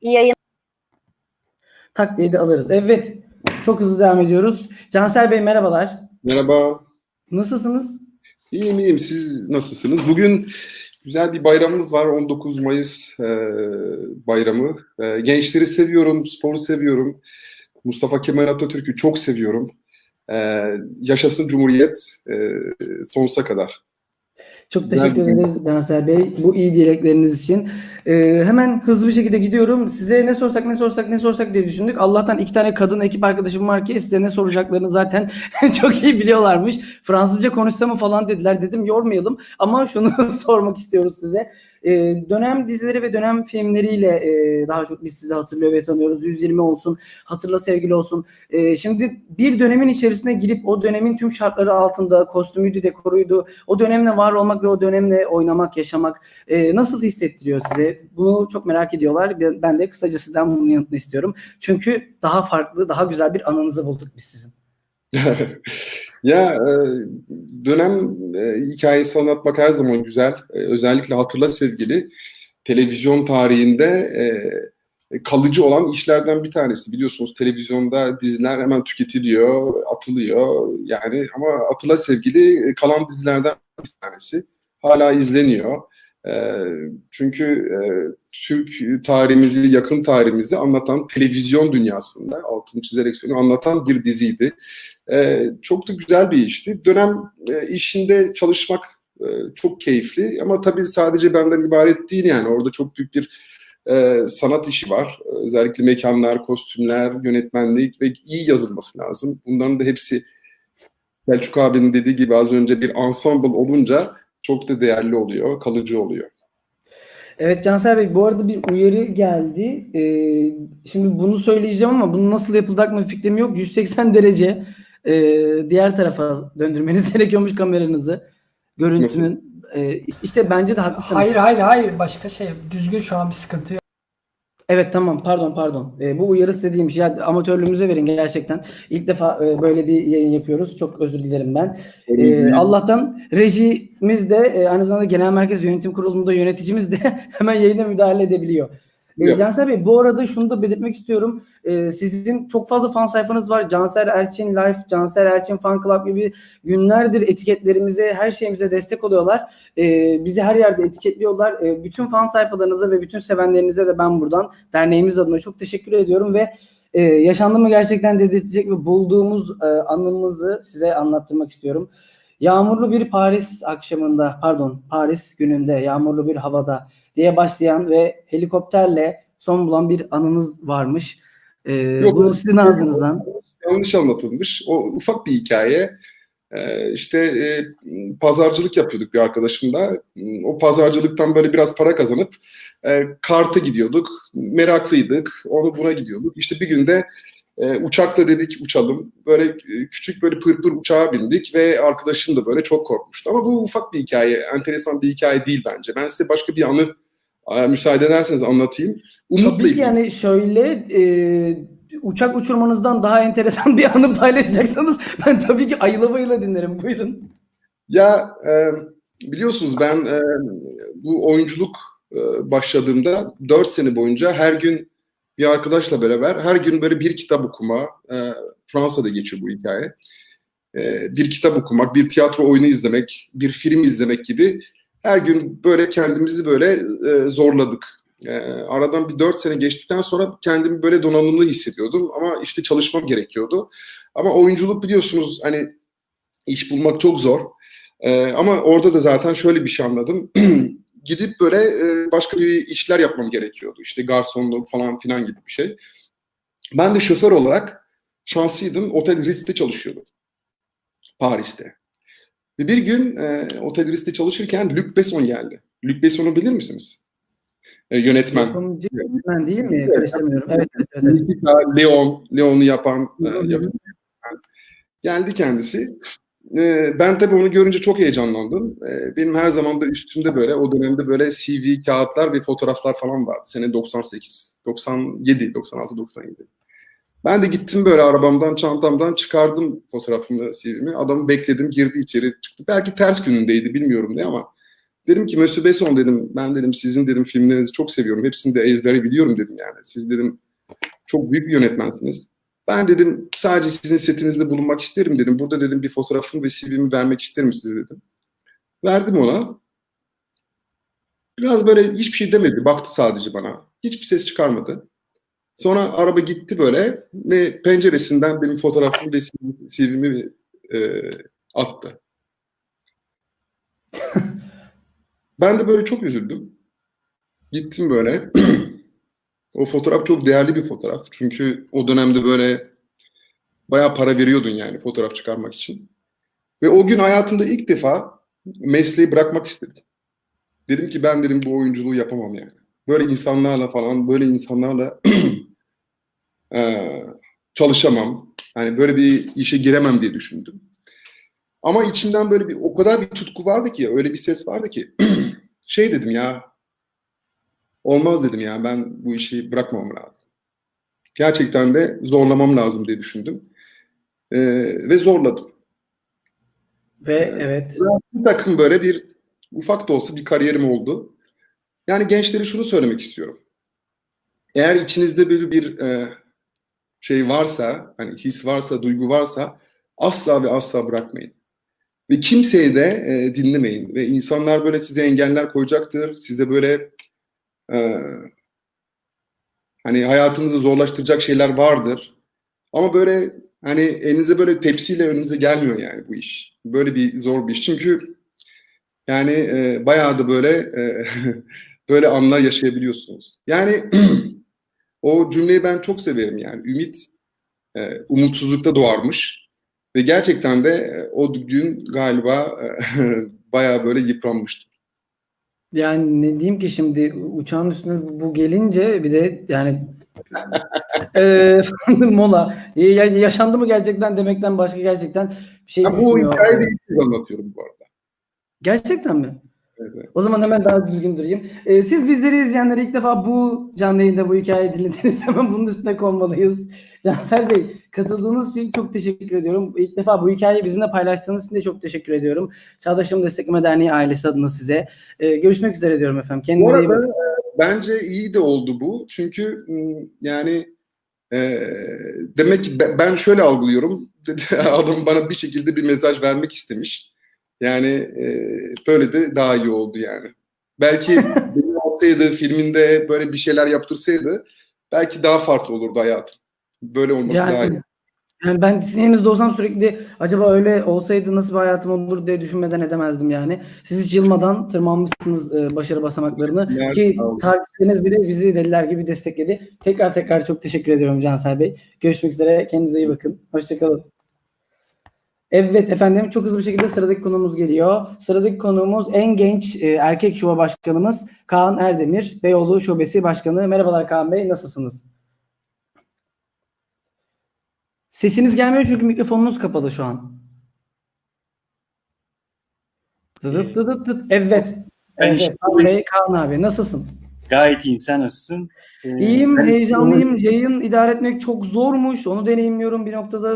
İyi yayın. Tak diye de alırız. Evet. Çok hızlı devam ediyoruz. Cansel Bey merhabalar. Merhaba. Nasılsınız? İyiyim iyiyim. Siz nasılsınız? Bugün güzel bir bayramımız var. 19 Mayıs e, bayramı. E, gençleri seviyorum, sporu seviyorum. Mustafa Kemal Atatürk'ü çok seviyorum. E, yaşasın Cumhuriyet e, sonsuza kadar. Çok teşekkür ederiz Cansel Bey bu iyi dilekleriniz için. Ee, hemen hızlı bir şekilde gidiyorum. Size ne sorsak ne sorsak ne sorsak diye düşündük. Allah'tan iki tane kadın ekip arkadaşım var ki size ne soracaklarını zaten çok iyi biliyorlarmış. Fransızca konuşsa mı falan dediler. Dedim yormayalım ama şunu sormak istiyoruz size. Ee, dönem dizileri ve dönem filmleriyle e, daha çok biz sizi hatırlıyor ve tanıyoruz. 120 olsun, Hatırla Sevgili olsun. Ee, şimdi bir dönemin içerisine girip o dönemin tüm şartları altında kostümüydü, dekoruydu. O dönemle var olmak ve o dönemle oynamak, yaşamak e, nasıl hissettiriyor size? Bunu çok merak ediyorlar. Ben, de kısaca sizden bunun yanıtını istiyorum. Çünkü daha farklı, daha güzel bir anınızı bulduk biz sizin. ya e, dönem e, hikayesi anlatmak her zaman güzel. E, özellikle Hatırla Sevgili televizyon tarihinde e, kalıcı olan işlerden bir tanesi. Biliyorsunuz televizyonda diziler hemen tüketiliyor, atılıyor. Yani ama Hatırla Sevgili e, kalan dizilerden bir tanesi. Hala izleniyor. E, çünkü e, Türk tarihimizi, yakın tarihimizi anlatan televizyon dünyasında altını çizerek söylüyorum anlatan bir diziydi. E, çok da güzel bir işti. Dönem e, işinde çalışmak e, çok keyifli ama tabii sadece benden ibaret değil yani orada çok büyük bir sanat işi var. Özellikle mekanlar, kostümler, yönetmenlik ve iyi yazılması lazım. Bunların da hepsi Selçuk abinin dediği gibi az önce bir ensemble olunca çok da değerli oluyor, kalıcı oluyor. Evet Cansel Bey bu arada bir uyarı geldi. Ee, şimdi bunu söyleyeceğim ama bunun nasıl yapılacak mı fikrim yok. 180 derece e, diğer tarafa döndürmeniz gerekiyormuş kameranızı. Görüntünün. E, işte bence de haklısınız. Hayır hayır hayır başka şey. Düzgün şu an bir sıkıntı yok. Evet tamam pardon pardon. E, bu uyarı size değilmiş. Ya amatörlüğümüze verin gerçekten. İlk defa e, böyle bir yayın yapıyoruz. Çok özür dilerim ben. E, Allah'tan rejimiz de e, aynı zamanda Genel Merkez Yönetim Kurulu'nda yöneticimiz de hemen yayına müdahale edebiliyor. E. Cansel Bey bu arada şunu da belirtmek istiyorum. E, sizin çok fazla fan sayfanız var. Cansel Elçin Life, Cansel Elçin Fan Club gibi günlerdir etiketlerimize, her şeyimize destek oluyorlar. E, bizi her yerde etiketliyorlar. E, bütün fan sayfalarınıza ve bütün sevenlerinize de ben buradan derneğimiz adına çok teşekkür ediyorum ve e, yaşandığımı gerçekten dedirtecek ve bulduğumuz e, anımızı size anlattırmak istiyorum. Yağmurlu bir Paris akşamında, pardon Paris gününde, yağmurlu bir havada diye başlayan ve helikopterle son bulan bir anınız varmış. E, Yok, bunu sizin ağzınızdan. yanlış anlatılmış. O ufak bir hikaye. Ee, işte e, pazarcılık yapıyorduk bir arkadaşımla. O pazarcılıktan böyle biraz para kazanıp e, Kart'a gidiyorduk. Meraklıydık. Onu buna gidiyorduk. İşte bir günde e, uçakla dedik uçalım. Böyle e, küçük böyle pırpır uçağa bindik ve arkadaşım da böyle çok korkmuştu. Ama bu ufak bir hikaye. Enteresan bir hikaye değil bence. Ben size başka bir anı e, müsaade ederseniz anlatayım. Umut'la Tabii ki yani şöyle e, uçak uçurmanızdan daha enteresan bir anı paylaşacaksanız ben tabii ki ayıla bayıla dinlerim. Buyurun. Ya e, biliyorsunuz ben e, bu oyunculuk e, başladığımda 4 sene boyunca her gün bir arkadaşla beraber her gün böyle bir kitap okuma, e, Fransa'da geçiyor bu hikaye. E, bir kitap okumak, bir tiyatro oyunu izlemek, bir film izlemek gibi her gün böyle kendimizi böyle e, zorladık. E, aradan bir 4 sene geçtikten sonra kendimi böyle donanımlı hissediyordum ama işte çalışmam gerekiyordu. Ama oyunculuk biliyorsunuz hani iş bulmak çok zor. Ee, ama orada da zaten şöyle bir şey anladım. Gidip böyle e, başka bir işler yapmam gerekiyordu. İşte garsonluk falan filan gibi bir şey. Ben de şoför olarak şanslıydım. Otel Ritz'te çalışıyordum. Paris'te. Ve bir gün e, Otel Ritz'te çalışırken Luc Besson geldi. Luc Besson'u bilir misiniz? E, yönetmen. Yapımcı yönetmen değil mi? Karıştırmıyorum. Evet, evet, evet. evet. Leon, Leon'u yapan e, yapım- geldi kendisi. E, ben tabii onu görünce çok heyecanlandım. E, benim her zaman da üstümde böyle o dönemde böyle CV kağıtlar ve fotoğraflar falan vardı. Sene 98, 97, 96, 97. Ben de gittim böyle arabamdan, çantamdan çıkardım fotoğrafımı, CV'mi. Adamı bekledim, girdi içeri çıktı. Belki ters günündeydi bilmiyorum ne ama Dedim ki Monsieur Besson dedim ben dedim sizin dedim filmlerinizi çok seviyorum. Hepsini de ezbere biliyorum dedim yani. Siz dedim çok büyük bir yönetmensiniz. Ben dedim sadece sizin setinizde bulunmak isterim dedim. Burada dedim bir fotoğrafımı ve CV'mi vermek isterim size dedim. Verdim ona. Biraz böyle hiçbir şey demedi. Baktı sadece bana. Hiçbir ses çıkarmadı. Sonra araba gitti böyle ve penceresinden benim fotoğrafımı ve CV'mi e, attı. ben de böyle çok üzüldüm. Gittim böyle. o fotoğraf çok değerli bir fotoğraf. Çünkü o dönemde böyle bayağı para veriyordun yani fotoğraf çıkarmak için. Ve o gün hayatımda ilk defa mesleği bırakmak istedim. Dedim ki ben dedim bu oyunculuğu yapamam yani. Böyle insanlarla falan, böyle insanlarla eee, çalışamam. Yani böyle bir işe giremem diye düşündüm. Ama içimden böyle bir o kadar bir tutku vardı ki, öyle bir ses vardı ki şey dedim ya olmaz dedim ya ben bu işi bırakmamam lazım. Gerçekten de zorlamam lazım diye düşündüm. Eee, ve zorladım. Ve evet. Bir takım böyle bir ufak da olsa bir kariyerim oldu. Yani gençlere şunu söylemek istiyorum. Eğer içinizde bir bir e, şey varsa, hani his varsa, duygu varsa asla ve asla bırakmayın. Ve kimseyi de e, dinlemeyin. Ve insanlar böyle size engeller koyacaktır. Size böyle e, hani hayatınızı zorlaştıracak şeyler vardır. Ama böyle hani elinize böyle tepsiyle önünüze gelmiyor yani bu iş. Böyle bir zor bir iş. Çünkü yani e, bayağı da böyle e, böyle anlar yaşayabiliyorsunuz. Yani o cümleyi ben çok severim yani. Ümit e, umutsuzlukta doğarmış ve gerçekten de e, o gün galiba e, bayağı böyle yıpranmıştım. Yani ne diyeyim ki şimdi uçağın üstüne bu gelince bir de yani eee mola Ya- ya- yaşandı mı gerçekten demekten başka gerçekten bir şey Ben bu hikayeyi de ilk anlatıyorum bu arada. Gerçekten mi? Evet. O zaman hemen daha düzgün durayım. Ee, siz bizleri izleyenlere ilk defa bu canlı yayında bu hikayeyi dinlediniz. Hemen bunun üstüne konmalıyız. Cansel Bey katıldığınız için çok teşekkür ediyorum. İlk defa bu hikayeyi bizimle paylaştığınız için de çok teşekkür ediyorum. Çağdaşım Destekleme Derneği ailesi adına size. Ee, görüşmek üzere diyorum efendim. Kendinize iyi bakın. bence iyi de oldu bu. Çünkü yani e, demek ki be- ben şöyle algılıyorum. Adam bana bir şekilde bir mesaj vermek istemiş. Yani e, böyle de daha iyi oldu yani. Belki benim olsaydı filminde böyle bir şeyler yaptırsaydı belki daha farklı olurdu hayatım. Böyle olması daha iyi. Yani, yani ben sizin yerinizde olsam sürekli acaba öyle olsaydı nasıl bir hayatım olur diye düşünmeden edemezdim yani. Siz hiç yılmadan tırmanmışsınız e, başarı basamaklarını Yani, ki takipçileriniz bile bizi deliler gibi destekledi. Tekrar tekrar çok teşekkür ediyorum Cansel Bey. Görüşmek üzere. Kendinize iyi bakın. Hoşçakalın. Evet efendim çok hızlı bir şekilde sıradaki konuğumuz geliyor. Sıradaki konuğumuz en genç e, erkek şube başkanımız Kaan Erdemir, Beyoğlu Şubesi Başkanı. Merhabalar Kaan Bey, nasılsınız? Sesiniz gelmiyor çünkü mikrofonunuz kapalı şu an. Dıdıt dıdıt dıt. Evet. Ben Evet, işte- Kaan Bey, Kaan abi nasılsın? Gayet iyiyim. Sen nasılsın? Ee, İyiyim, ben- heyecanlıyım. Yayın idare etmek çok zormuş. Onu deneyimliyorum bir noktada.